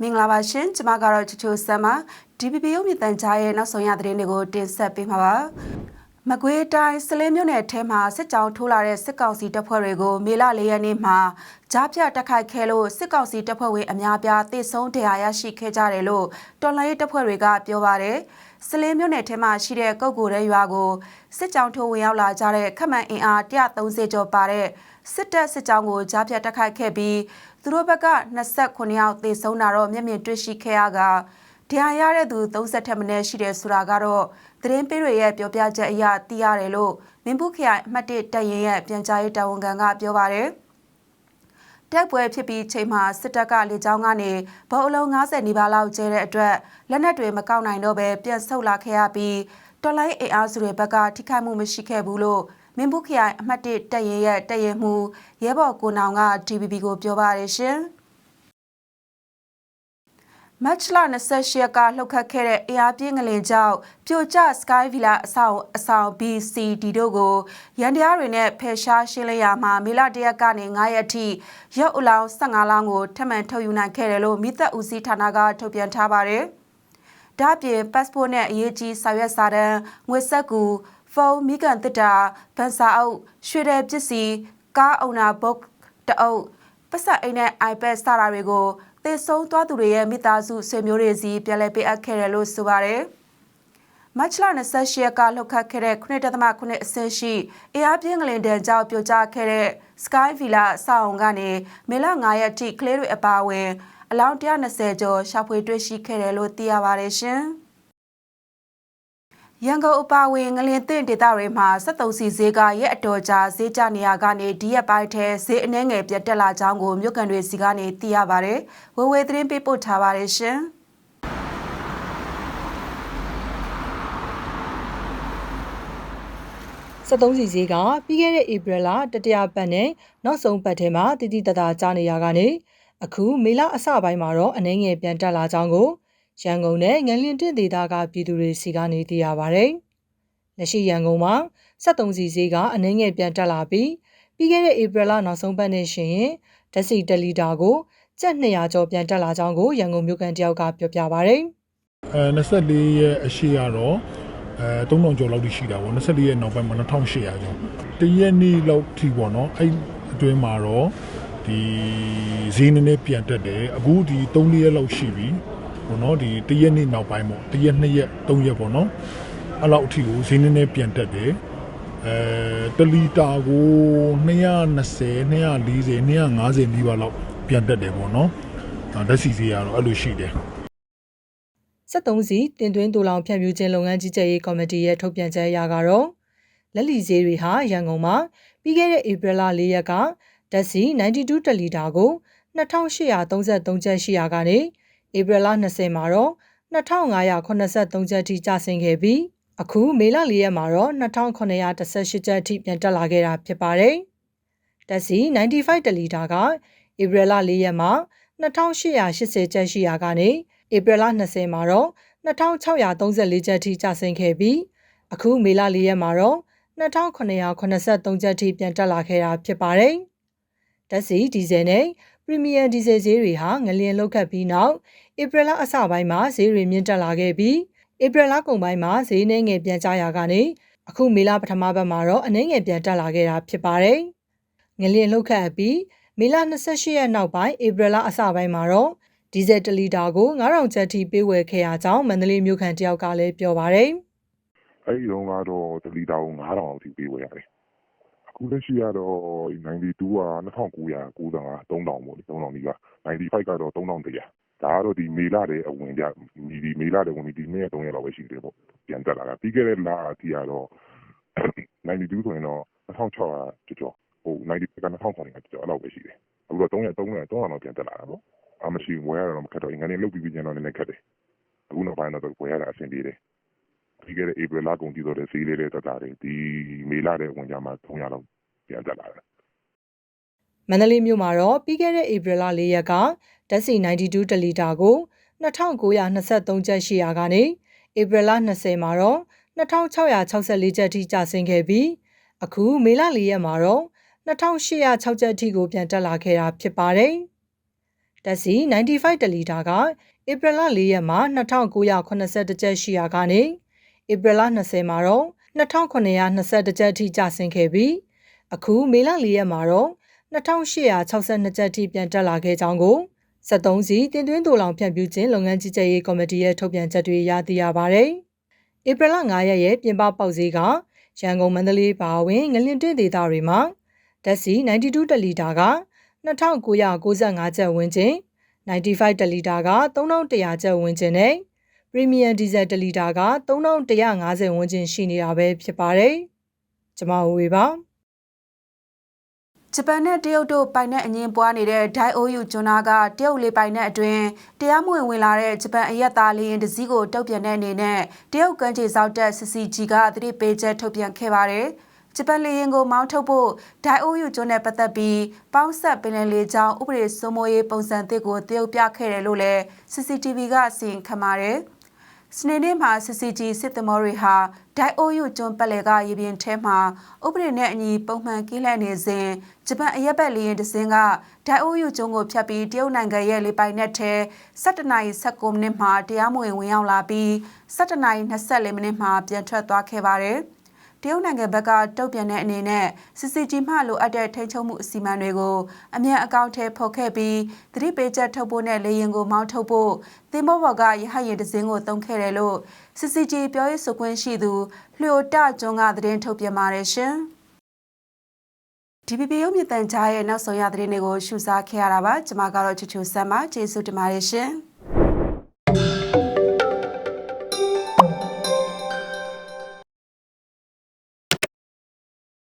မင်္ဂလာပါရှင်ကျမကတော့ချချိုဆမ်ပါ DPP ရုပ်မြင့်တန်ကြားရဲ့နောက်ဆုံးရသတင်းတွေကိုတင်ဆက်ပေးမှာပါမကွေးတိုင်းစလင်းမြို့နယ်ထဲမှာစစ်ကြောင်းထိုးလာတဲ့စစ်ကောင်စီတပ်ဖွဲ့တွေကိုမေလ၄ရက်နေ့မှာကြားပြတက်ခိုက်ခဲလို့စစ်ကောင်စီတပ်ဖွဲ့ဝင်အများပြားတိဆုံးတရားရရှိခဲ့ကြတယ်လို့တော်လိုင်းရေးတပ်ဖွဲ့တွေကပြောပါတယ် စလင်းမြို့နယ်ထဲမှာရှိတဲ့ကုတ်ကိုရဲရွာကိုစစ်ကြောင်းထိုးဝင်ရောက်လာကြတဲ့ခက်မှန်အင်အား130ကျော်ပါတဲ့စစ်တပ်စစ်ကြောင်းကိုကြားပြတက်ခိုက်ခဲ့ပြီးသူတို့ဘက်က29ယောက်သေဆုံးတာတော့မျက်မြင်တွေ့ရှိခဲ့ရကတရားရတဲ့သူ30ထက်မနည်းရှိတယ်ဆိုတာကတော့သတင်းပေးတွေရဲ့ပြောပြချက်အရသိရတယ်လို့မင်းဘူးခရိုင်အမှတ်1တပ်ရင်းရဲ့ပြန်ကြားရေးတာဝန်ခံကပြောပါတယ် တိုက်ပွဲဖြစ်ပြီးချိန်မှာစစ်တပ်ကလေကြောင်းကနေဗုံးအလုံး90နီးပါးလောက်ကျဲတဲ့အတွက်လက်နက်တွေမကောက်နိုင်တော့ပဲပြန်ဆုတ်လာခဲ့ရပြီးတော်လိုင်းအင်အားစုတွေဘက်ကထိခိုက်မှုမရှိခဲ့ဘူးလို့မင်းဘူးခရိုင်အမှတ်1တပ်ရင်းရဲ့တပ်ရင်းမှူးရဲဘော်ကိုနောင်က DBB ကိုပြောပါတယ်ရှင်။ မတ်လ28ရက်ကလှုပ်ခတ်ခဲ့တဲ့အေယာပြင်းငလင်ကြောင့်ပြိုကျ Sky Villa အဆောင်အဆောင် BCD တို့ကိုရန်တရားတွေနဲ့ဖယ်ရှားရှင်းလင်းရာမှာမေလတရက်ကနေ9ရက်ထိရုပ်အလောင်း15လောင်းကိုထပ်မံထုတ်ယူနိုင်ခဲ့တယ်လို့မိသက်ဦးစီးဌာနကထုတ်ပြန်ထားပါတယ်။ဒါ့အပြင် passport နဲ့အရေးကြီးစာရွက်စာတမ်းငွေဆက်ကူဖုန်းမိကန်တစ်တာဗန်စာအုပ်ရွှေတဲ့ပစ္စည်းကားအုံနာဘုတ်တအုပ် ပတ်စပ်အိမ်နဲ့ iPad စတာတွေကိုသေဆုံးသွားသူတွေရဲ့မိသားစုဆွေမျိုးတွေစီပြန်လည်ပေးအပ်ခဲ့တယ်လို့ဆိုပါတယ်။မတ်လ28ရက်ကလှုပ်ခတ်ခဲ့တဲ့9.9အဆင့်ရှိအေအားပြင်းကလင်တန်ကြောင့်ပြိုကျခဲ့တဲ့ Sky Villa အဆောက်အုံကနေမေလ9ရက်ထိကလေးတွေအပါအဝင်အလောင်း120ကျော်ရှာဖွေတွေ့ရှိခဲ့တယ်လို့သိရပါတယ်ရှင်။ ရန်ကုန်အပါအဝင်ငလင်တင့်ဒေသတွေမှာ73စီဈေးကရက်အတော်ကြာဈေးကျနေရကနေဒီရက်ပိုင်းထဲဈေးအနှဲငယ်ပြတ်တက်လာကြောင်းကိုမြို့ကန်တွေစီကနေသိရပါတယ်။ဝေဝေသတင်းပေးပို့ထားပါတယ်ရှင်။73စီစီကပြီးခဲ့တဲ့ဧပြီလတတိယပတ်နဲ့နောက်ဆုံးပတ်ထဲမှာတည်တည်တသာကြားနေရကနေအခုမေလအစပိုင်းမှာတော့အနှင်းငယ်ပြန်တက်လာကြောင်းကို ရန်ကုန်နဲ့ငလင်တင့်ဒေသကပြည်သူတွေစီကနေသိရပါဗျ။လက်ရှိရန်ကုန်မှာ73စီစီကအနှင်းငယ်ပြန်တက်လာပြီးပြီးခဲ့တဲ့ဧပြီလနောက်ဆုံးပတ်နဲ့ရှင်ရင်ဓာတ်ဆီ1လီတာကိုကျပ်200ကျော်ပြန်တက်လာကြောင်းကိုရန်ကုန်မြို့ကန်တယောက်ကပြောပြပါဗျ။အဲ24ရဲ့အရှိကတော့အဲ3000ကျော်လောက်ထိရှိတာပေါ့24ရဲ့နောက်ပိုင်းမှာ2800ကျော်တရက်နေ့လောက်ထိပေါ့နော်အဲ့အတွင်းမှာတော့ဒီဈေးနည်းနည်းပြန်တက်တယ်အခုဒီ3ရက်လောက်ရှိပြီ ပေါ့နော်ဒီတရက်နေ့နောက်ပိုင်းပေါ့တရက်2ရက်3ရက်ပေါ့နော်အဲ့လောက်အထိကိုဈေးနည်းနည်းပြန်တက်တယ်အဲတလီတာကို220 240 250နီးပါးလောက်ပြန်တက်တယ်ပေါ့နော်ဒါဓာတ်စီဈေးကတော့အဲ့လိုရှိတယ်73စီတင်သွင်းတူလောင်ဖြန့်ဖြူးခြင်းလုပ်ငန်းကြီးကြပ်ရေးကော်မတီရဲ့ထုတ်ပြန်ချက်အရကတော့လက်လီဈေးတွေဟာရန်ကုန်မှာပြီးခဲ့တဲ့ဧပြီလ၄ရက်ကဓာတ်ဆီ92တလီတာကို2833ကျပ်ရှိရာကနေ ဧပြီလ20မှာတော့2583ကျပ်ထိကျဆင်းခဲ့ပြီးအခုမေလ၄ရက်မှာတော့2918ကျပ်ထိပြန်တက်လာခဲ့တာဖြစ်ပါတယ်။ဓာတ်ဆီ95တလီတာကဧပြီလ၄ရက်မှာ2880ကျပ်ရှိရာကနေဧပြီလ20မှာတော့2634ကျပ်ထိကျဆင်းခဲ့ပြီးအခုမေလ4ရက်မှာတော့2983ကျပ်ထိပြန်တက်လာခဲ့တာဖြစ်ပါတယ်။ဓာတ်ဆီဒီဇယ်နဲ့ ပရီမီယံဒီဇယ်ဈေးတွေဟာငလျင်လောက်ခတ်ပြီးနောက်ဧပြီလအစပိုင်းမှာဈေးတွေမြင့်တက်လာခဲ့ပြီးဧပြီလကုန်ပိုင်းမှာဈေးနှဲငယ်ပြန်ကျရာကနေအခုမေလပထမပတ်မှာတော့အနှဲငယ်ပြန်တက်လာခဲ့တာဖြစ်ပါတယ်။ငလျင်လောက်ခတ်အပြီးမေလ28ရက်နောက်ပိုင်းဧပြီလအစပိုင်းမှာတော့ဒီဇယ်1လီတာကို9000ကျပ်ထိပေးဝယ်ခဲ့ရကြောင်းမန္တလေးမြို့ခံတယောက်ကလည်းပြောပါတယ်အဲ့ဒီတော့ကတော့တလီတာကို9000လောက်ထိပေးဝယ်ရတယ် အခုလက်ရှိကတော့ 92က2995 3000ပေါ့လေ3000ဒီက95 ကတော့3100ဒါကတော့ ဒီမေလာတဲ့အဝင်ကြဒီမေလာတဲ့ဝင်ဒီနေ့3ရက်လောက်ပဲ ရှိသေးတယ်ပေါ့ ပြန်တက်လာတာ ပြီးခဲ့တဲ့လအထိကတော့ 92 ဆိုရင်တော့2600ကျော်ကျော်ဟို90က2900ကျော် အဲ့လောက်ပဲရှိတယ် အခုတော့300 300 300လောက် ပြန်တက်လာတာပေါ့အမရှိဝယ်ရတော့ မခက်တော့ငါနေလုတ်ပြီးပြီးကျန်တော့ နည်းနည်းခက်တယ် အခုနောက်ပိုင်းတော့ ဝယ်ရတာ အဆင်ပြေတယ် ပြီးခဲ့တဲ့ ဧပြီလကုန်ကြည့်တော့တဲ့ဈေးလေးတွေတက်တာတွေဒီမေလတဲ့ဝင်ကြမှာ300လောက် ပြန်တက်လာတယ်။မန္တလေးမြို့မှာတော့ပြီးခဲ့တဲ့ဧပြီလ၄ရက်ကဓာတ်ဆီ92တလီတာကို2923ကျပ်ရှိရာကနေဧပြီလ20မှာတော့2664ကျပ်ထိကျဆင်းခဲ့ပြီးအခုမေလ၄ရက်မှာတော့2806ကျပ်အထိကိုပြန်တက်လာခဲ့တာဖြစ်ပါတယ်။တက်စီ95တလီတာကဧပြီလ4ရက်မှာ2981ကျပ်ရှိရာကနေဧပြီလ20မှာတော့2921ကျပ်အထိကျဆင်းခဲ့ပြီး အခုမေလ4ရက်မှာတော့2862ကျပ်အထိပြန်တက်လာခဲ့ကြောင်းကို73စီတင်သွင်းတူလောင်ဖြန့်ဖြူးခြင်းလုပ်ငန်းကြီးကြပ်ရေးကော်မတီရဲ့ထုတ်ပြန်ချက်တွေရသိရပါတယ်။ဧပြီလ9ရက်ရဲ့ပြင်ပပေါက်ဈေးကရန်ကုန်မန္တလေးပါဝင်ငလင်တွင်းဒေသတွေမှာဓာတ်ဆီ92တလီတာက2995ကျပ်ဝန်းကျင်95တလီတာက3100ကျပ်ဝန်းကျင်နဲ့ပရီမီယံဒီဇယ်တလီတာက3150ဝန်းကျင်ရှိနေတာပဲဖြစ်ပါတယ်။ကျွန်မဝေပါ ဂျပန်နဲ့တရုတ်တို့ပိုင်နဲ့အငင်းပွားနေတဲ့ DIOU ကျွန်းနာကတရုတ်လေပိုင်နဲ့အတွင်းတရားမဝင်ဝင်လာတဲ့ဂျပန်အရက်သားလေရင်တစည်းကိုတုတ်ပြန်တဲ့အနေနဲ့တရုတ်ကမ်းခြေစောက်တက် CCG ကသတိပေးချက်ထုတ်ပြန်ခဲ့ပါတယ်။ဂျပန်လေရင်ကိုမောင်းထုတ်ဖို့ DIOU ကျွန်းနဲ့ပတ်သက်ပြီးပေါင်းဆက်ပင်လယ်လေကြောင်းဥပဒေစိုးမိုးရေးပုံစံသစ်ကိုတရုတ်ပြခဲ့တယ်လို့လည်း CCTV ကအစီရင်ခံပါတယ်။ စနေနေ့မှာ CCG စစ်သမောတွေဟာ DIOU ကျွန်းပတ်လည်ကရေပြင်ထဲမှာဥပဒေနဲ့အညီပုံမှန်ကင်းလှည့်နေစဉ်ဂျပန်အရက်ဘက်လေယာဉ်တစ်စင်းက DIOU ကျွန်းကိုဖြတ်ပြီးတရုတ်နိုင်ငံရဲ့လေပိုင်နက်ထဲ17နာရီ19မိနစ်မှာတရားမဝင်ဝင်ရောက်လာပြီး17နာရီ24မိနစ်မှာပြန်ထွက်သွားခဲ့ပါတယ်။ တရုတ်နိုင်ငံဘက်ကတုတ်ပြန်တဲ့အနေနဲ့ CCG မှလိုအပ်တဲ့ထိန်းချုပ်မှုအစီအမံတွေကိုအမြန်အကောင့်ထဲဖော်ခဲ့ပြီးသတိပေးချက်ထုတ်ဖို့နဲ့လေရင်ကိုမောင်းထုတ်ဖို့သင်္ဘောဘော်ကရဟတ်ရင်တစ်စင်းကိုတုံးခဲ့တယ်လို့ CCG ပြောရေးဆိုခွင့်ရှိသူလျိုတကျွန်းကသတင်းထုတ်ပြန်ပါတယ်ရှင်။ DPP ရုပ်မြင့်တန်ကြားရဲ့နောက်ဆုံးရသတင်းတွေကိုရှုစားခဲ့ရတာပါကျွန်မကတော့ချူချူဆမ်ပါကျေးဇူးတင်ပါတယ်ရှင်။